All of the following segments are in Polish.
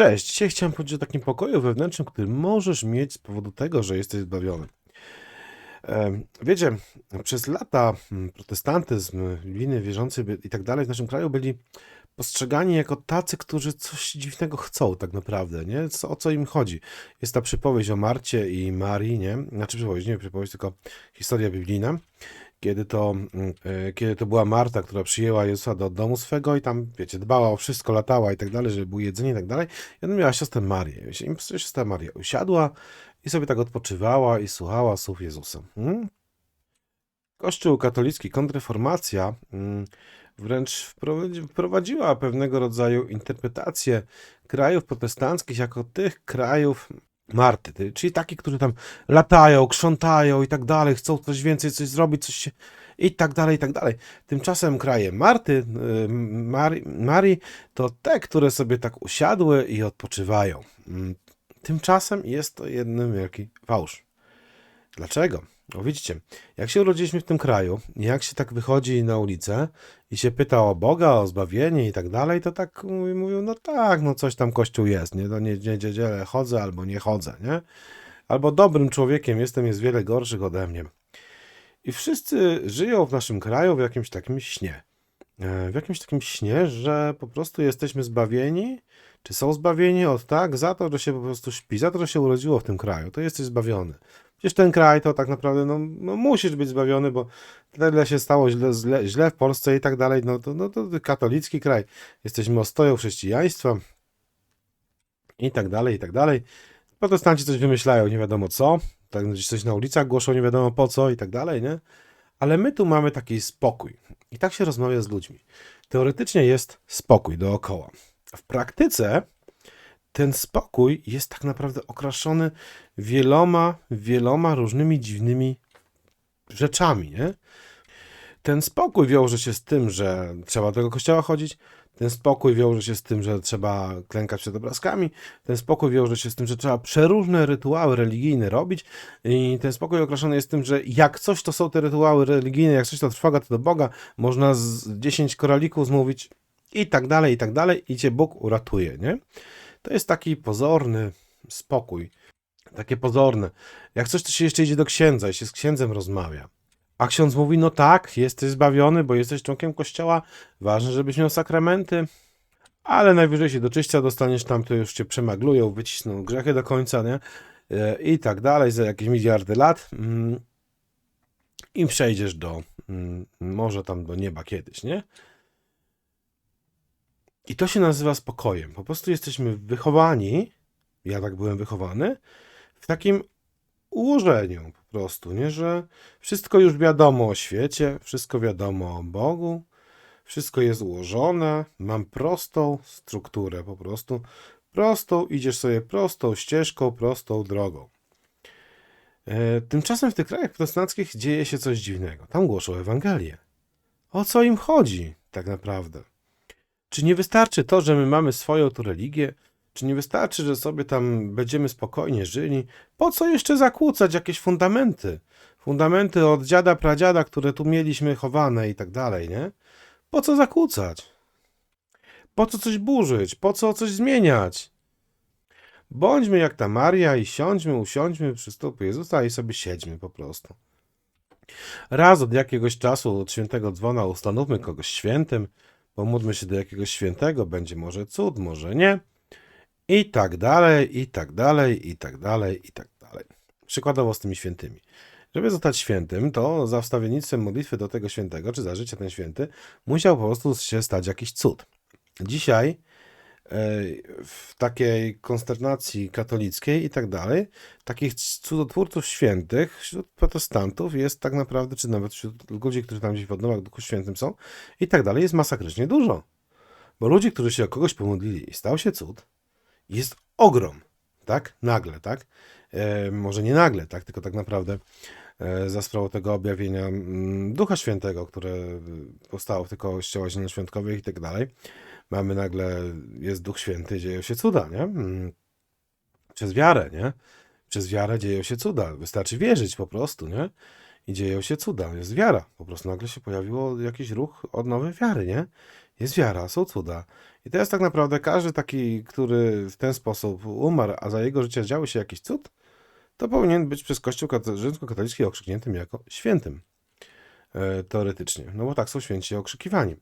Cześć, dzisiaj chciałem powiedzieć o takim pokoju wewnętrznym, który możesz mieć z powodu tego, że jesteś zbawiony. Wiecie, przez lata mm, protestantyzm, winy wierzący i tak dalej w naszym kraju byli postrzegani jako tacy, którzy coś dziwnego chcą tak naprawdę, nie? Co, o co im chodzi? Jest ta przypowieść o Marcie i Marii, nie? Znaczy przypowieść, nie przypowieść, tylko historia biblijna, kiedy to, mm, e, kiedy to była Marta, która przyjęła Jezusa do domu swego i tam, wiecie, dbała o wszystko, latała i tak dalej, żeby było jedzenie i tak dalej. I ona miała siostrę Marię. Się- i siostra Maria usiadła i sobie tak odpoczywała i słuchała słów Jezusa. Mm? Kościół katolicki, kontrreformacja mm, wręcz wprowadzi- wprowadziła pewnego rodzaju interpretację krajów protestanckich jako tych krajów Marty, ty- czyli takich, którzy tam latają, krzątają i tak dalej, chcą coś więcej, coś zrobić, coś się i tak dalej, i tak dalej. Tymczasem kraje Marty, y, Marii, Marii to te, które sobie tak usiadły i odpoczywają. Mm, Tymczasem jest to jeden wielki fałsz. Dlaczego? No widzicie, jak się urodziliśmy w tym kraju, jak się tak wychodzi na ulicę i się pyta o Boga, o zbawienie i tak dalej, to tak mówi- mówią, no tak, no coś tam Kościół jest, nie, no nie, nie chodzę albo nie chodzę, nie? Albo dobrym człowiekiem jestem, jest wiele gorszych ode mnie. I wszyscy żyją w naszym kraju w jakimś takim śnie. E, W jakimś takim śnie, że po prostu jesteśmy zbawieni, czy są zbawieni od tak, za to, że się po prostu śpi, za to, że się urodziło w tym kraju, to jesteś zbawiony. Przecież ten kraj to tak naprawdę, no, no musisz być zbawiony, bo tyle się stało źle, źle, źle w Polsce i tak dalej, no to, no to katolicki kraj. Jesteśmy ostoją chrześcijaństwa i tak dalej, i tak dalej. Protestanci coś wymyślają, nie wiadomo co, tak coś na ulicach głoszą, nie wiadomo po co i tak dalej, nie? Ale my tu mamy taki spokój i tak się rozmawia z ludźmi. Teoretycznie jest spokój dookoła. W praktyce ten spokój jest tak naprawdę okraszony wieloma, wieloma różnymi dziwnymi rzeczami, nie? Ten spokój wiąże się z tym, że trzeba do tego kościoła chodzić, ten spokój wiąże się z tym, że trzeba klękać przed obrazkami, ten spokój wiąże się z tym, że trzeba przeróżne rytuały religijne robić. I ten spokój okraszony jest tym, że jak coś to są te rytuały religijne, jak coś to trwoga, to do Boga, można z 10 koralików zmówić i tak dalej, i tak dalej. I cię Bóg uratuje, nie? To jest taki pozorny spokój, takie pozorne. Jak coś, to się jeszcze idzie do księdza i się z księdzem rozmawia. A ksiądz mówi, no tak, jesteś zbawiony, bo jesteś członkiem kościoła, ważne, żebyś miał sakramenty, ale najwyżej się do czyścia dostaniesz tam, to już cię przemaglują, wycisną grzechy do końca, nie? E, I tak dalej, za jakieś miliardy lat. mm, I przejdziesz do, mm, może tam do nieba kiedyś, nie? I to się nazywa spokojem. Po prostu jesteśmy wychowani, ja tak byłem wychowany, w takim ułożeniu po prostu, nie? Że wszystko już wiadomo o świecie, wszystko wiadomo o Bogu, wszystko jest ułożone, mam prostą strukturę po prostu. Prostą, idziesz sobie prostą ścieżką, prostą drogą. E, Tymczasem w tych krajach protestanckich dzieje się coś dziwnego. Tam głoszą Ewangelię. O co im chodzi tak naprawdę? Czy nie wystarczy to, że my mamy swoją tu religię? Czy nie wystarczy, że sobie tam będziemy spokojnie żyli? Po co jeszcze zakłócać jakieś fundamenty? Fundamenty od dziada, pradziada, które tu mieliśmy chowane i tak dalej, nie? Po co zakłócać? Po co coś burzyć? Po co coś zmieniać? Bądźmy jak ta Maria i siądźmy, usiądźmy przy stóp Jezusa i sobie siedźmy po prostu. Raz od jakiegoś czasu od świętego dzwona ustanówmy kogoś świętym, pomódlmy się do jakiegoś świętego, będzie może cud, może nie. I tak dalej, i tak dalej, i tak dalej, i tak dalej. Przykładowo z tymi świętymi. Żeby zostać świętym, to za wstawiennictwem modlitwy do tego świętego, czy za życie ten święty, musiał po prostu się stać jakiś cud. Dzisiaj w takiej konsternacji katolickiej i tak dalej, takich cudotwórców świętych wśród protestantów jest tak naprawdę, czy nawet wśród ludzi, którzy tam gdzieś w odnowach Duchu Świętym są i tak dalej, jest masakrycznie dużo. Bo ludzi, którzy się o kogoś pomodlili i stał się cud, jest ogrom, tak? Nagle, tak? E, może nie nagle, tak? Tylko tak naprawdę e, za sprawą tego objawienia mm, Ducha Świętego, które y, powstało w tych kościołach zielonoświątkowych i tak dalej. Mamy nagle, jest Duch Święty, dzieją się cuda, nie? Mm, Przez wiarę, nie? Przez wiarę dzieją się cuda. Wystarczy wierzyć po prostu, nie? I dzieją się cuda. Jest wiara. Po prostu nagle się pojawiło jakiś ruch odnowy wiary, nie? jest wiara, są cuda. I teraz tak naprawdę każdy taki, który w ten sposób umarł, a za jego życia działy się jakiś cud, to powinien być przez Kościół rzymskokatolicki okrzykniętym jako świętym. E, teoretycznie. No bo tak są święci okrzykiwani.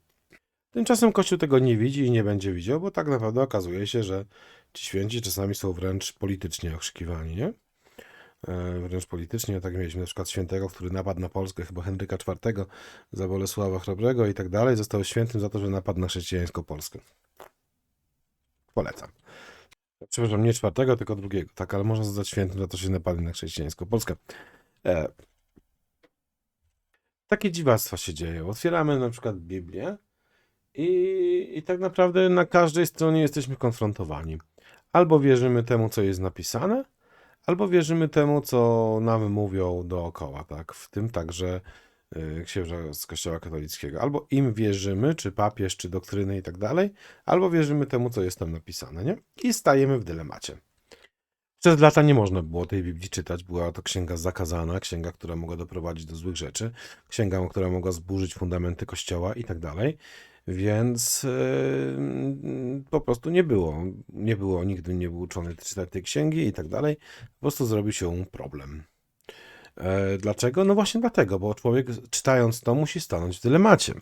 Tymczasem Kościół tego nie widzi i nie będzie widział, bo tak naprawdę okazuje się, że ci święci czasami są wręcz politycznie okrzykiwani, nie? E, Wręcz politycznie, tak mieliśmy na przykład świętego, który napadł na Polskę, chyba Henryka IV za Bolesława Chrobrego i tak dalej, został świętym za to, że napadł na chrześcijańską Polskę. Polecam. Przepraszam, nie czwartego, tylko drugiego, tak, ale można zostać świętym za to, że napadli na chrześcijańską Polskę. E, takie dziwactwa się dzieją. Otwieramy na przykład Biblię i, i tak naprawdę na każdej stronie jesteśmy konfrontowani. Albo wierzymy temu, co jest napisane, albo wierzymy temu, co nam mówią dookoła, tak? W tym także y, księża z Kościoła katolickiego. Albo im wierzymy, czy papież, czy doktryny i tak dalej, albo wierzymy temu, co jest tam napisane, nie? I stajemy w dylemacie. Przez lata nie można było tej Biblii czytać. Była to księga zakazana, księga, która mogła doprowadzić do złych rzeczy, księga, która mogła zburzyć fundamenty Kościoła i tak dalej. Więc yy, po prostu nie było. Nie było, nigdy nie był uczony czytać tej księgi i tak dalej. Po prostu zrobił się problem. E, Dlaczego? No właśnie dlatego, bo człowiek czytając to musi stanąć w dylemacie.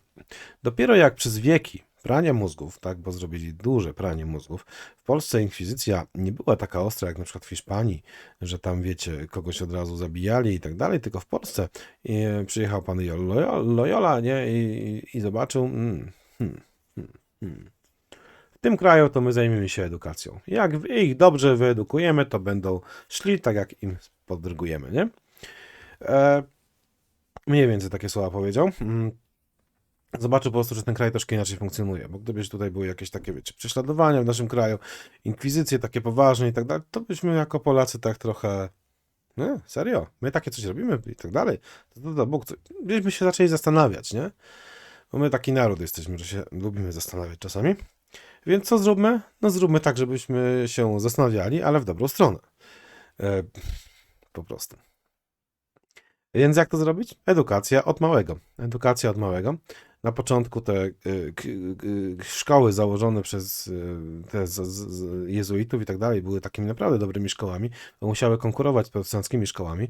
Dopiero jak przez wieki prania mózgów, tak, bo zrobili duże pranie mózgów, w Polsce inkwizycja nie była taka ostra jak na przykład w Hiszpanii, że tam wiecie, kogoś od razu zabijali i tak dalej, tylko w Polsce e, przyjechał pan Loyola nie, i, i zobaczył, mm, hmm, hmm, hmm. W tym kraju to my zajmiemy się edukacją. Jak ich dobrze wyedukujemy, to będą szli tak, jak im podrygujemy, nie? E, mniej więcej takie słowa powiedział. Mm. Zobaczył po prostu, że ten kraj troszkę inaczej funkcjonuje, bo gdybyś tutaj były jakieś takie, wiecie, prześladowania w naszym kraju, inkwizycje takie poważne i tak dalej, to byśmy jako Polacy tak trochę, nie, serio, my takie coś robimy i tak dalej, to, to, to Bóg, byśmy się zaczęli zastanawiać, nie? Bo my taki naród jesteśmy, że się lubimy zastanawiać czasami. Więc co zróbmy? No zróbmy tak, żebyśmy się zastanawiali, ale w dobrą stronę. E, po prostu. Więc jak to zrobić? Edukacja od małego. Edukacja od małego. Na początku te y, szkoły założone przez y, te jezuitów i tak dalej były takimi naprawdę dobrymi szkołami, musiały konkurować z protestanckimi szkołami,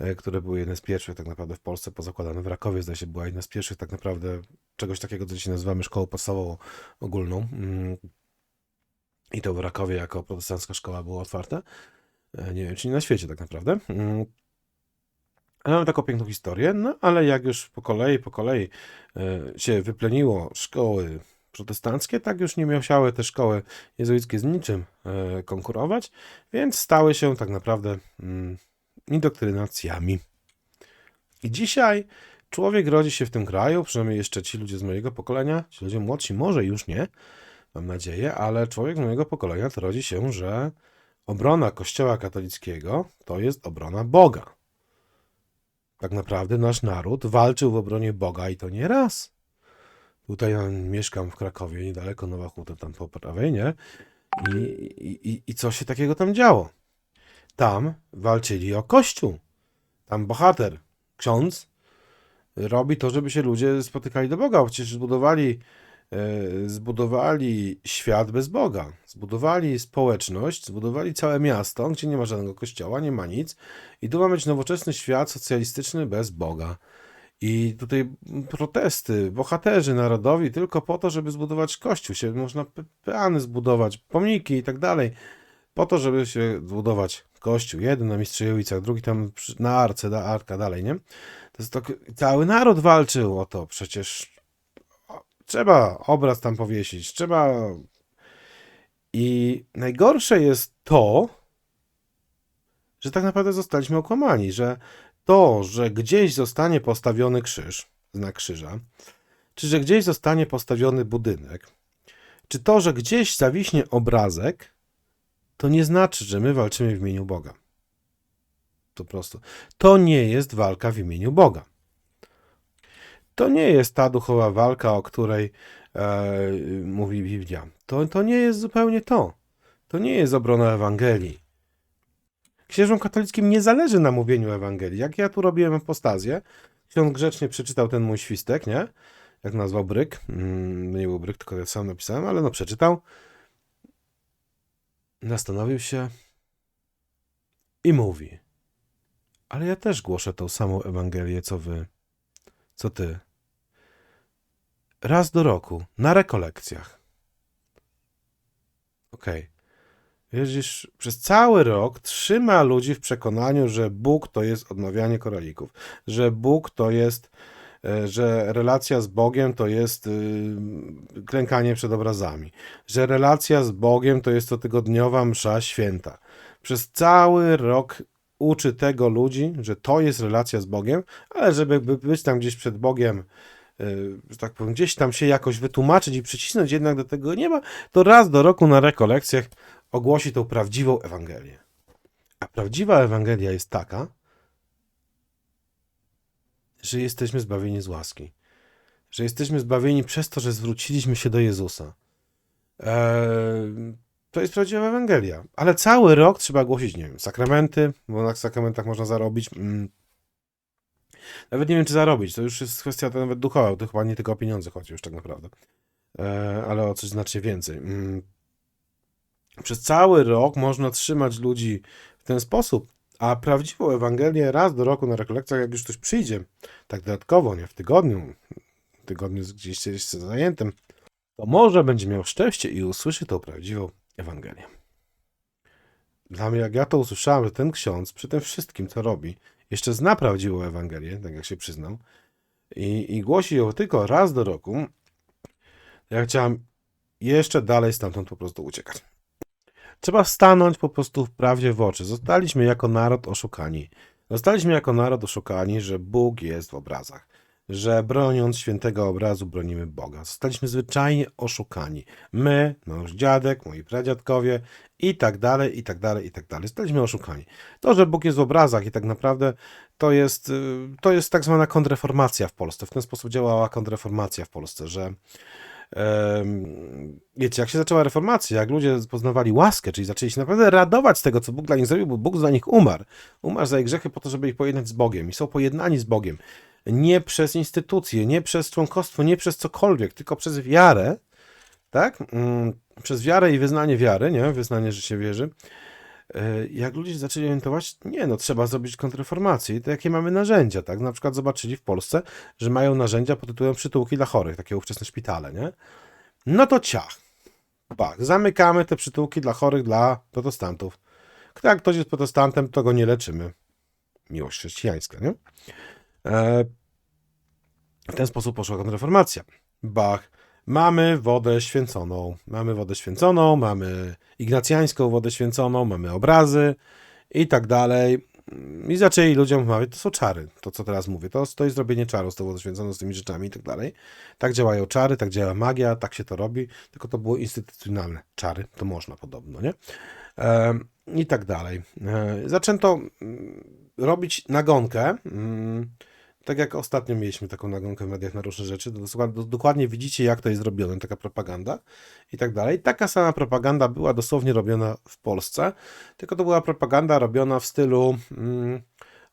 y, które były jedne z pierwszych tak naprawdę w Polsce, pozakładane w Rakowie, zdaje się, była jedna z pierwszych tak naprawdę czegoś takiego, co dzisiaj nazywamy szkołą podstawową ogólną. Mm. I to w Rakowie jako protestancka szkoła było otwarte. E, Nie wiem, czy nie na świecie tak naprawdę. Mamy taką piękną historię, no ale jak już po kolei, po kolei e, się wypleniło szkoły protestanckie, tak już nie musiały te szkoły jezuickie z niczym e, konkurować, więc stały się tak naprawdę mm, indoktrynacjami. I dzisiaj człowiek rodzi się w tym kraju, przynajmniej jeszcze ci ludzie z mojego pokolenia, ci ludzie młodsi może już nie, mam nadzieję, ale człowiek z mojego pokolenia to rodzi się, że obrona Kościoła katolickiego to jest obrona Boga. Tak naprawdę nasz naród walczył w obronie Boga i to nie raz. Tutaj ja mieszkam w Krakowie, niedaleko Nowa Huta, tam po prawej, nie? I, i, i- co się takiego tam działo? Tam walczyli o Kościół. Tam bohater, ksiądz, robi to, żeby się ludzie spotykali do Boga. Przecież zbudowali, zbudowali świat bez Boga. Zbudowali społeczność, zbudowali całe miasto, gdzie nie ma żadnego kościoła, nie ma nic. I tu ma być nowoczesny świat socjalistyczny bez Boga. I tutaj protesty, bohaterzy narodowi tylko po to, żeby zbudować kościół. Się można pe- peany zbudować, pomniki i tak dalej. Po to, żeby się zbudować kościół. Jeden na Mistrzejowicach, drugi tam na Arce, da Arka dalej, nie? To jest to, cały naród walczył o to. Przecież trzeba obraz tam powiesić, trzeba... I najgorsze jest to, że tak naprawdę zostaliśmy okłamani, że to, że gdzieś zostanie postawiony krzyż, znak krzyża, czy że gdzieś zostanie postawiony budynek, czy to, że gdzieś zawiśnie obrazek, to nie znaczy, że my walczymy w imieniu Boga. Po prostu. To nie jest walka w imieniu Boga. To nie jest ta duchowa walka, o której e, mówi Biblia. To, to nie jest zupełnie to. To nie jest obrona Ewangelii. Księżom katolickim nie zależy na mówieniu Ewangelii. Jak ja tu robiłem apostazję, ksiądz grzecznie przeczytał ten mój świstek, nie? jak nazwał Bryk. Mm, Nie był Bryk, tylko ja sam napisałem, ale no przeczytał. Zastanowił się i mówi: Ale ja też głoszę tą samą Ewangelię, co wy, co ty. Raz do roku, na rekolekcjach. Okej. Jeździsz przez cały rok, trzyma ludzi w przekonaniu, że Bóg to jest odnawianie koralików, że Bóg to jest, e, że relacja z Bogiem to jest y, klękanie przed obrazami, że relacja z Bogiem to jest cotygodniowa msza święta. Przez cały rok uczy tego ludzi, że to jest relacja z Bogiem, ale żeby by być tam gdzieś przed Bogiem, że tak powiem, gdzieś tam się jakoś wytłumaczyć i przycisnąć jednak do tego nie ma, to raz do roku na rekolekcjach ogłosi tą prawdziwą Ewangelię. A prawdziwa Ewangelia jest taka, że jesteśmy zbawieni z łaski. Że jesteśmy zbawieni przez to, że zwróciliśmy się do Jezusa. Eee, to jest prawdziwa Ewangelia. Ale cały rok trzeba głosić, nie wiem, sakramenty, bo na sakramentach można zarobić. Mm. Nawet nie wiem, czy zarobić. To już jest kwestia nawet duchowa. To chyba nie tylko o pieniądze chodzi już tak naprawdę. Eee, ale o coś znacznie więcej. Mm. Przez cały rok można trzymać ludzi w ten sposób, a prawdziwą Ewangelię raz do roku na rekolekcjach, jak już ktoś przyjdzie, tak dodatkowo, nie w tygodniu, w tygodniu gdzieś jest zajętym, to może będzie miał szczęście i usłyszy tą prawdziwą Ewangelię. Dla mnie, jak ja to usłyszałem, że ten ksiądz przy tym wszystkim, co robi, jeszcze zna prawdziwą Ewangelię, tak jak się przyznał, i, i głosi ją tylko raz do roku, ja chciałem jeszcze dalej stamtąd po prostu uciekać. Trzeba stanąć po prostu w prawdzie w oczy. Zostaliśmy jako naród oszukani. Zostaliśmy jako naród oszukani, że Bóg jest w obrazach. Że broniąc świętego obrazu bronimy Boga. Zostaliśmy zwyczajnie oszukani. My, nasz dziadek, moi pradziadkowie i tak dalej, i tak dalej, i tak dalej. Zostaliśmy oszukani. To, że Bóg jest w obrazach i tak naprawdę to jest, y, to jest tak zwana kontrreformacja w Polsce. W ten sposób działała kontrreformacja w Polsce, że Wiecie, jak się zaczęła reformacja, jak ludzie poznawali łaskę, czyli zaczęli się naprawdę radować z tego, co Bóg dla nich zrobił, bo Bóg za nich umarł. Umarł za ich grzechy po to, żeby ich pojednać z Bogiem i są pojednani z Bogiem. Nie przez instytucje, nie przez członkostwo, nie przez cokolwiek, tylko przez wiarę, tak? Mm, Przez wiarę i wyznanie wiary, nie? Wyznanie, że się wierzy. E, Jak ludzie zaczęli orientować, nie, no trzeba zrobić kontrreformację. I to jakie mamy narzędzia, tak? Na przykład zobaczyli w Polsce, że mają narzędzia pod tytułem przytułki dla chorych, takie ówczesne szpitale, nie? No to ciach. Bach, zamykamy te przytułki dla chorych, dla protestantów. Jak ktoś jest protestantem, to go nie leczymy. Miłość chrześcijańska, nie? E, w ten sposób poszła kontrreformacja. Bach, mamy wodę święconą. Mamy wodę święconą, mamy ignacjańską wodę święconą, mamy obrazy i tak dalej. I zaczęli ludziom mawiać, to są czary, to co teraz mówię, to, to jest zrobienie czaru z tą wodą święconą, z tymi rzeczami i tak dalej. Tak działają czary, tak działa magia, tak się to robi, tylko to było instytucjonalne. Czary to można podobno, nie? E, I tak dalej. E, zaczęto mm, robić nagonkę, mm, tak jak ostatnio mieliśmy taką nagonkę w mediach na różne rzeczy, dokładnie widzicie, jak to jest robione, taka propaganda i tak dalej. Taka sama propaganda była dosłownie robiona w Polsce, tylko to była propaganda robiona w stylu mm,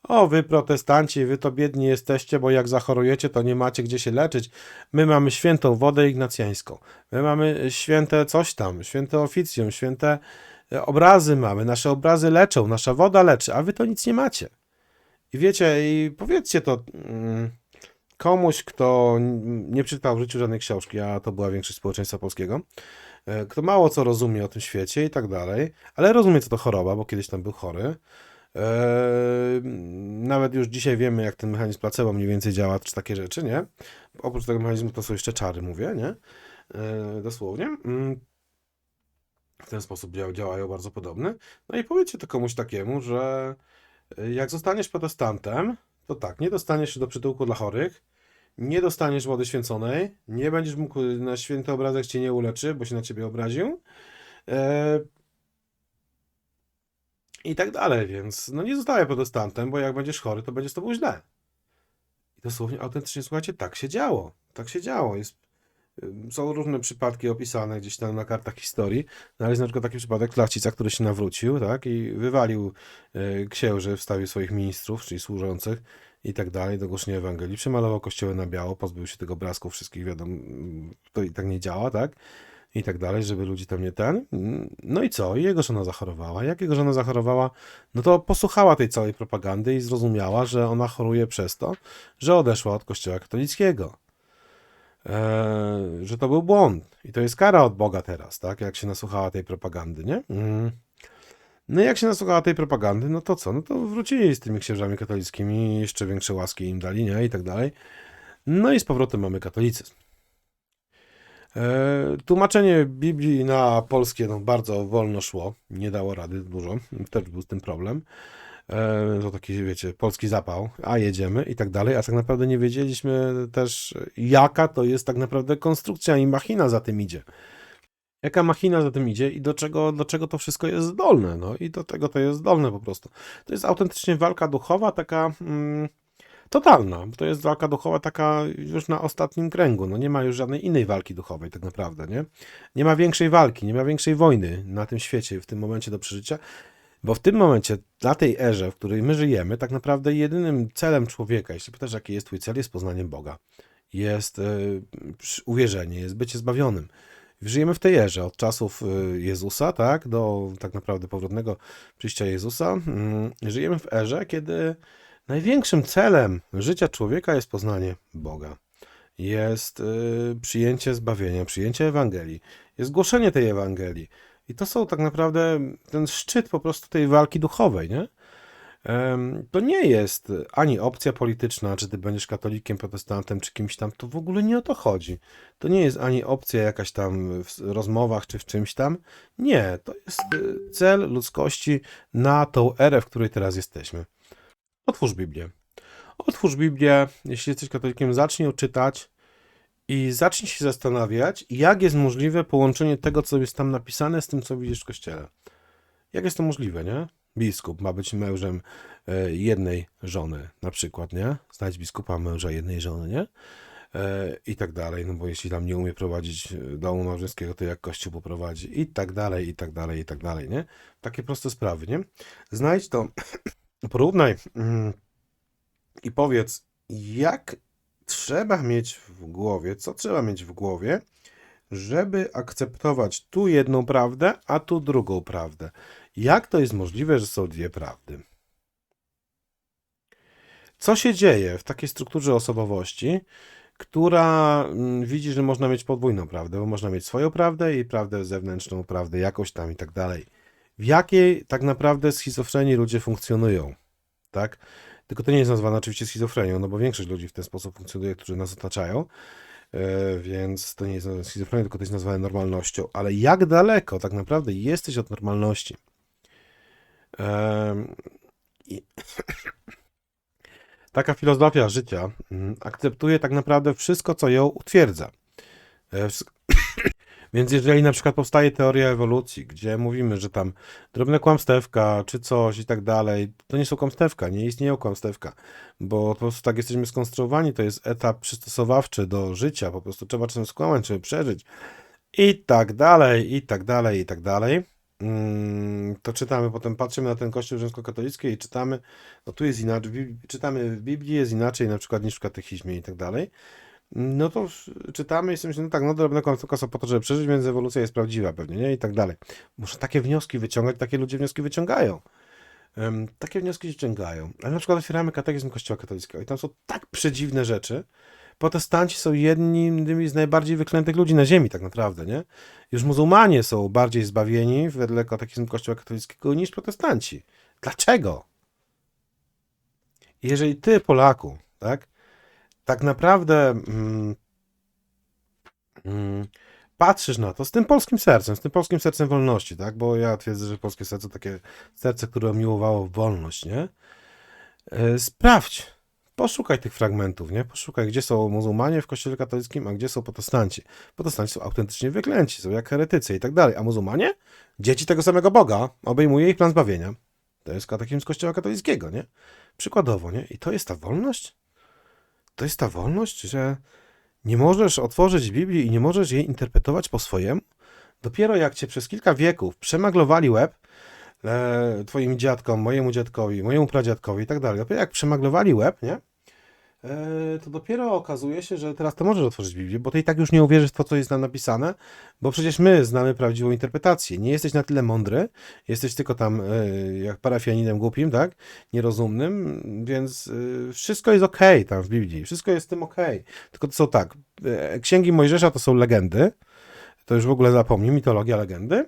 o, wy protestanci, wy to biedni jesteście, bo jak zachorujecie, to nie macie gdzie się leczyć. My mamy świętą wodę ignacjańską. My mamy święte coś tam, święte oficjum, święte obrazy mamy. Nasze obrazy leczą, nasza woda leczy, a wy to nic nie macie. I wiecie, i powiedzcie to mm, komuś, kto nie czytał w życiu żadnej książki, a to była większość społeczeństwa polskiego, e, kto mało co rozumie o tym świecie i tak dalej, ale rozumie, co to choroba, bo kiedyś tam był chory. E, Nawet już dzisiaj wiemy, jak ten mechanizm placebo mniej więcej działa, czy takie rzeczy, nie? Oprócz tego mechanizmu to są jeszcze czary, mówię, nie? E, Dosłownie. W ten sposób dzia- działają bardzo podobne. No i powiedzcie to komuś takiemu, że y, jak zostaniesz protestantem, to tak, nie dostaniesz się do przytułku dla chorych, nie dostaniesz wody święconej, nie będziesz mógł, na święty obrazek cię nie uleczy, bo się na ciebie obraził. E, I tak dalej, więc no nie zostaję protestantem, bo jak będziesz chory, to będzie z tobą źle. I dosłownie, autentycznie, słuchajcie, tak się działo. Tak się działo. Jest, są różne przypadki opisane gdzieś tam na kartach historii. No, ale jest na przykład taki przypadek Klachcica, który się nawrócił, tak, i wywalił e, księży, wstawił swoich ministrów, czyli służących, i tak dalej, do głoszenia Ewangelii. Przemalował kościoły na biało, pozbył się tego blasków wszystkich, wiadomo, to i tak nie działa, tak? I tak dalej, żeby ludzi tam nie ten. No i co? I jego żona zachorowała. Jak jego żona zachorowała, no to posłuchała tej całej propagandy i zrozumiała, że ona choruje przez to, że odeszła od kościoła katolickiego. Eee, że to był błąd. I to jest kara od Boga teraz, tak? Jak się nasłuchała tej propagandy, nie? Mm. No i jak się nasłuchała tej propagandy, no to co? No to wrócili z tymi księżami katolickimi, jeszcze większe łaski im dali, nie? I tak dalej. No i z powrotem mamy katolicyzm. E, tłumaczenie Biblii na polskie no, bardzo wolno szło, nie dało rady dużo, też był z tym problem. E, to taki, wiecie, polski zapał, a jedziemy i tak dalej, a tak naprawdę nie wiedzieliśmy też, jaka to jest tak naprawdę konstrukcja i machina za tym idzie. Jaka machina za tym idzie i do czego, do czego to wszystko jest zdolne, no i do tego to jest zdolne po prostu. To jest autentycznie walka duchowa, taka... Mm, totalna. To jest walka duchowa taka już na ostatnim kręgu. No nie ma już żadnej innej walki duchowej tak naprawdę, nie? Nie ma większej walki, nie ma większej wojny na tym świecie w tym momencie do przeżycia, bo w tym momencie, na tej erze, w której my żyjemy, tak naprawdę jedynym celem człowieka, jeśli pytasz, jaki jest twój cel, jest poznanie Boga. Jest y, uwierzenie, jest bycie zbawionym. Żyjemy w tej erze od czasów y, Jezusa, tak, do tak naprawdę powrotnego przyjścia Jezusa. Y, żyjemy w erze, kiedy Największym celem życia człowieka jest poznanie Boga. Jest y, przyjęcie zbawienia, przyjęcie Ewangelii, jest głoszenie tej Ewangelii. I to są tak naprawdę ten szczyt po prostu tej walki duchowej, nie? To nie jest ani opcja polityczna, czy ty będziesz katolikiem, protestantem, czy kimś tam, to w ogóle nie o to chodzi. To nie jest ani opcja jakaś tam w rozmowach, czy w czymś tam. Nie, to jest y, cel ludzkości na tą erę, w której teraz jesteśmy. Otwórz Biblię. Otwórz Biblię, jeśli jesteś katolikiem, zacznij ją czytać i zacznij się zastanawiać, jak jest możliwe połączenie tego, co jest tam napisane, z tym, co widzisz w kościele. Jak jest to możliwe, nie? Biskup ma być mężem e, jednej żony, na przykład, nie? Znać biskupa męża jednej żony, nie? E, I tak dalej, no bo jeśli tam nie umie prowadzić e, domu małżeńskiego, to jak kościół poprowadzi? I tak dalej, i tak dalej, i tak dalej, nie? Takie proste sprawy, nie? Znajdź to porównaj mm, i powiedz, jak trzeba mieć w głowie, co trzeba mieć w głowie, żeby akceptować tu jedną prawdę, a tu drugą prawdę. Jak to jest możliwe, że są dwie prawdy? Co się dzieje w takiej strukturze osobowości, która mm, widzi, że można mieć podwójną prawdę, bo można mieć swoją prawdę i prawdę zewnętrzną, prawdę jakoś tam i tak dalej w jakiej tak naprawdę schizofrenii ludzie funkcjonują, tak? Tylko to nie jest nazwane oczywiście schizofrenią, no bo większość ludzi w ten sposób funkcjonuje, którzy nas otaczają, e, więc to nie jest nazwane schizofrenią, tylko to jest nazwane normalnością. Ale jak daleko tak naprawdę jesteś od normalności? Taka filozofia życia mm, akceptuje tak naprawdę wszystko, co ją utwierdza. Więc jeżeli na przykład powstaje teoria ewolucji, gdzie mówimy, że tam drobne kłamstewka czy coś i tak dalej, to nie są kłamstewka, nie istnieją kłamstewka, bo po prostu tak jesteśmy skonstruowani, to jest etap przystosowawczy do życia, po prostu trzeba czasem skłamać, żeby przeżyć i tak dalej, i tak dalej, i tak dalej. Mm, to czytamy, potem patrzymy na ten kościół rzymskokatolicki i czytamy, no tu jest inaczej, czytamy w Biblii jest inaczej na przykład niż w katechizmie i tak dalej. No to czytamy i sobie myślę, no tak, no drobne kłamstwa są po to, żeby przeżyć, więc ewolucja jest prawdziwa pewnie, nie? I tak dalej. Muszę takie wnioski wyciągać, takie ludzie wnioski wyciągają. Um, takie wnioski wyciągają. Ale na przykład otwieramy katechizm Kościoła katolickiego i tam są tak przedziwne rzeczy. Protestanci są jednymi z najbardziej wyklętych ludzi na ziemi, tak naprawdę, nie? Już muzułmanie są bardziej zbawieni wedle katechizmu Kościoła katolickiego niż protestanci. Dlaczego? Jeżeli ty, Polaku, tak, tak naprawdę mm, mm, patrzysz na to z tym polskim sercem, z tym polskim sercem wolności, tak? Bo ja twierdzę, że polskie serce takie serce, które miłowało wolność, nie? E, sprawdź, poszukaj tych fragmentów, nie? Poszukaj, gdzie są muzułmanie w kościele katolickim, a gdzie są protestanci. Protestanci są autentycznie wyklęci, są jak heretycy i tak dalej, a muzułmanie? Dzieci tego samego Boga, obejmuje ich plan zbawienia. To jest katechizm z kościoła katolickiego, nie? Przykładowo, nie? I to jest ta wolność? To jest ta wolność, że nie możesz otworzyć Biblii i nie możesz jej interpretować po swojemu? Dopiero jak cię przez kilka wieków przemaglowali łeb, e, twoim dziadkom, mojemu dziadkowi, mojemu pradziadkowi i tak dalej, dopiero jak przemaglowali łeb, nie? E, to dopiero okazuje się, że teraz to możesz otworzyć Biblię, bo ty i tak już nie uwierzysz w to, co jest tam napisane, bo przecież my znamy prawdziwą interpretację. Nie jesteś na tyle mądry, jesteś tylko tam e, jak parafianinem głupim, tak? Nierozumnym, więc e, wszystko jest okej tam w Biblii, wszystko jest z tym okej. Tylko to są tak, księgi Mojżesza to są legendy, to już w ogóle zapomnij, mitologia, legendy.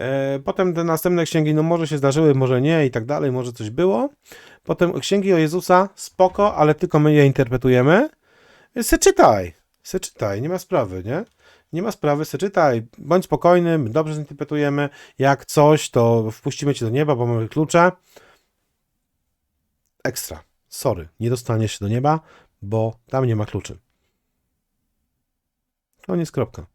E, Potem te następne księgi, no może się zdarzyły, może nie i tak dalej, może coś było. Potem księgi o Jezusa, spoko, ale tylko my je interpretujemy. Se czytaj, se czytaj, nie ma sprawy, nie? Nie ma sprawy, se czytaj, bądź spokojny, dobrze zinterpretujemy. Jak coś, to wpuścimy cię do nieba, bo mamy klucze. Ekstra, sorry, nie dostaniesz się do nieba, bo tam nie ma kluczy. Koniec, kropka.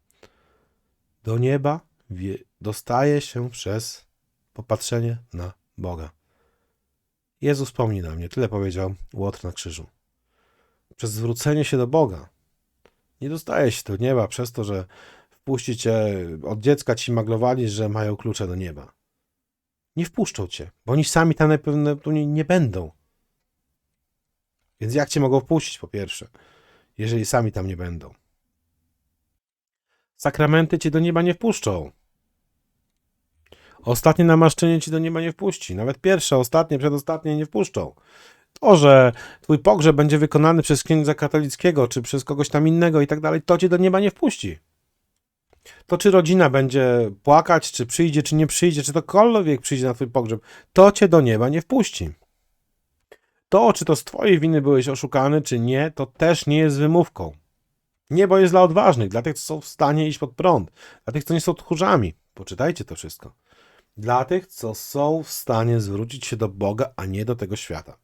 Do nieba wie, dostaje się przez popatrzenie na Boga. Jezus pomni na mnie, tyle powiedział Łotr na krzyżu. Przez zwrócenie się do Boga. Nie dostaje się do nieba przez to, że wpuści cię, od dziecka ci maglowali, że mają klucze do nieba. Nie wpuszczą cię, bo oni sami tam najpewniej nie będą. Więc jak cię mogą wpuścić, po pierwsze, jeżeli sami tam nie będą? Sakramenty cię do nieba nie wpuszczą. Ostatnie namaszczenie ci do nieba nie wpuści. Nawet pierwsze, ostatnie, przedostatnie nie wpuszczą. To, że twój pogrzeb będzie wykonany przez księdza katolickiego, czy przez kogoś tam innego i tak dalej, to cię do nieba nie wpuści. To, czy rodzina będzie płakać, czy przyjdzie, czy nie przyjdzie, czy tokolwiek przyjdzie na twój pogrzeb, to cię do nieba nie wpuści. To, czy to z twojej winy byłeś oszukany, czy nie, to też nie jest wymówką. Niebo jest dla odważnych, dla tych, co są w stanie iść pod prąd, dla tych, co nie są tchórzami. Poczytajcie to wszystko. Dla tych, co są w stanie zwrócić się do Boga, a nie do tego świata.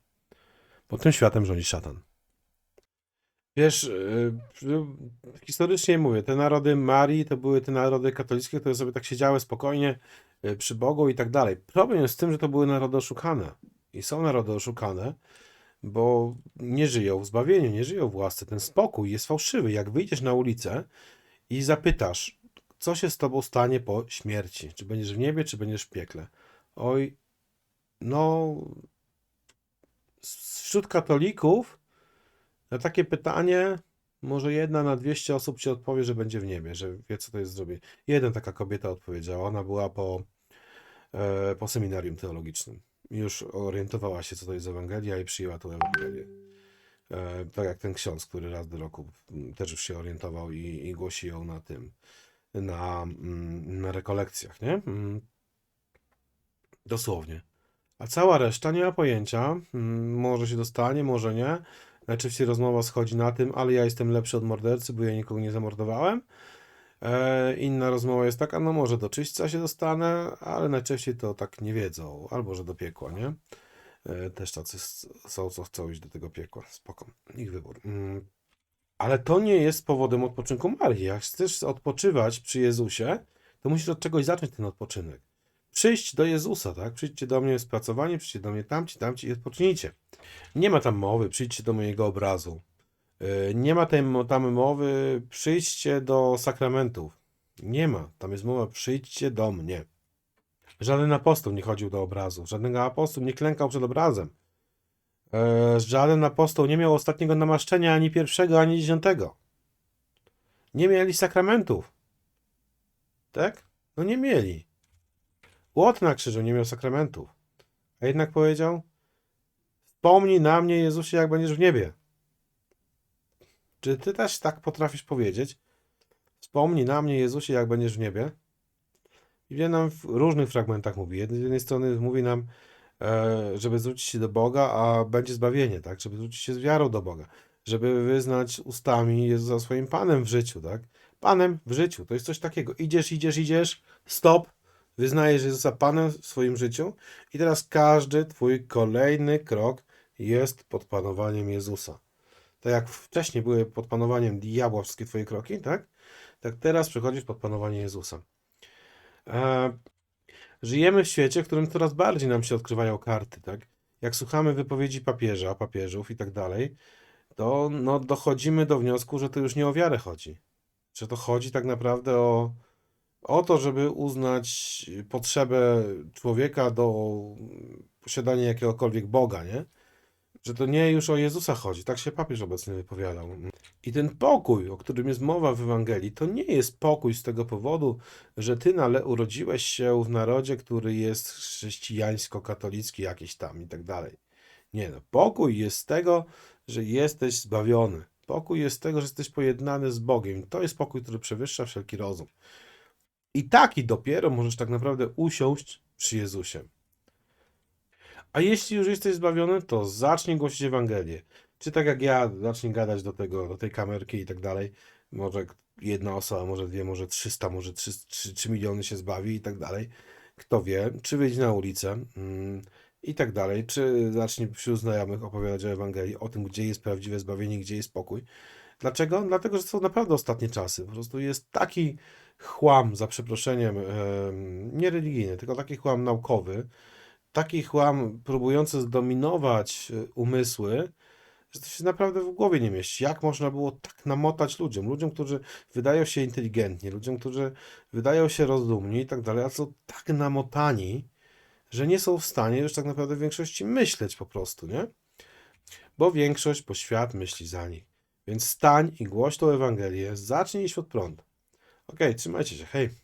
Bo tym światem rządzi szatan. Wiesz, yy, historycznie mówię, te narody Marii to były te narody katolickie, które sobie tak siedziały spokojnie yy, przy Bogu i tak dalej. Problem jest z tym, że to były narody oszukane. I są narody oszukane, bo nie żyją w zbawieniu, nie żyją w łasce. Ten spokój jest fałszywy. Jak wyjdziesz na ulicę i zapytasz, co się z tobą stanie po śmierci? Czy będziesz w niebie, czy będziesz w piekle? Oj, no, wśród katolików na takie pytanie może jedna na 200 osób ci odpowie, że będzie w niebie, że wie, co to jest zrobić. Jedna taka kobieta odpowiedziała, ona była po, e, po seminarium teologicznym. Już orientowała się, co to jest Ewangelia i przyjęła tą Ewangelię. E, tak jak ten ksiądz, który raz do roku też już się orientował i, i głosi ją na tym, na, mm, na rekolekcjach, nie? Mm. Dosłownie. A cała reszta nie ma pojęcia. Mm, Może się dostanie, może nie. Najczęściej rozmowa schodzi na tym, ale ja jestem lepszy od mordercy, bo ja nikogo nie zamordowałem. E, inna rozmowa jest taka, no może do czyśćca się dostanę, ale najczęściej to tak nie wiedzą, albo że do piekła, nie? E, też tacy są, co chcą iść do tego piekła. Spoko, ich wybór. Ale to nie jest powodem odpoczynku Marii. Jak chcesz odpoczywać przy Jezusie, to musisz od czegoś zacząć ten odpoczynek. Przyjść do Jezusa, tak? Przyjdźcie do mnie z pracowaniem, przyjdźcie do mnie tamci, tamci i odpocznijcie. Nie ma tam mowy, przyjdźcie do mojego obrazu. Yy, Nie ma tam, tam mowy, przyjdźcie do sakramentów. Nie ma. Tam jest mowa, przyjdźcie do mnie. Żaden apostoł nie chodził do obrazu. Żaden apostoł nie klękał przed obrazem. E, żaden apostoł nie miał ostatniego namaszczenia, ani pierwszego, ani dziesiątego. Nie mieli sakramentów. Tak? No nie mieli. Łot na krzyżu nie miał sakramentów. A jednak powiedział: Wspomnij na mnie, Jezusie, jak będziesz w niebie. Czy ty też tak potrafisz powiedzieć? Wspomnij na mnie, Jezusie, jak będziesz w niebie. Biblia nam w różnych fragmentach mówi. Z jednej strony mówi nam, żeby zwrócić się do Boga, a będzie zbawienie, tak? Żeby zwrócić się z wiarą do Boga. Żeby wyznać ustami Jezusa swoim Panem w życiu, tak? Panem w życiu. To jest coś takiego. Idziesz, idziesz, idziesz, stop. Wyznajesz Jezusa Panem w swoim życiu i teraz każdy twój kolejny krok jest pod panowaniem Jezusa. Tak jak wcześniej były pod panowaniem diabła wszystkie twoje kroki, tak? Tak teraz przechodzisz pod panowanie Jezusa. E, Żyjemy w świecie, w którym coraz bardziej nam się odkrywają karty, tak? Jak słuchamy wypowiedzi papieża, papieżów i tak dalej, to no, dochodzimy do wniosku, że to już nie o wiarę chodzi. Że to chodzi tak naprawdę o, o to, żeby uznać potrzebę człowieka do posiadania jakiegokolwiek Boga, nie? Że to nie już o Jezusa chodzi. Tak się papież obecnie wypowiadał. I ten pokój, o którym jest mowa w Ewangelii, to nie jest pokój z tego powodu, że ty nale urodziłeś się w narodzie, który jest chrześcijańsko-katolicki jakiś tam i tak dalej. Nie, no, pokój jest z tego, że jesteś zbawiony. Pokój jest z tego, że jesteś pojednany z Bogiem. To jest pokój, który przewyższa wszelki rozum. I taki dopiero możesz tak naprawdę usiąść przy Jezusie. A jeśli już jesteś zbawiony, to zacznij głosić Ewangelię. Czy tak jak ja, zacznij gadać do tego, do tej kamerki i tak dalej. Może jedna osoba, może dwie, może 300, może 3, 3, 3 miliony się zbawi i tak dalej. Kto wie, czy wyjść na ulicę mm, i tak dalej, czy zacznij wśród znajomych opowiadać o Ewangelii, o tym, gdzie jest prawdziwe zbawienie, gdzie jest pokój. Dlaczego? Dlatego, że są naprawdę ostatnie czasy. Po prostu jest taki chłam, za przeproszeniem, em, nie religijny, tylko taki chłam naukowy, taki chłam próbujący zdominować e, umysły, że to się naprawdę w głowie nie mieści. Jak można było tak namotać ludziom? Ludziom, którzy wydają się inteligentni, ludziom, którzy wydają się rozumni i tak dalej, a są tak namotani, że nie są w stanie już tak naprawdę w większości myśleć po prostu, nie? Bo większość, bo świat myśli za nich. Więc stań i głoś tą Ewangelię, zacznij iść od prądu. Okej, trzymajcie się, hej.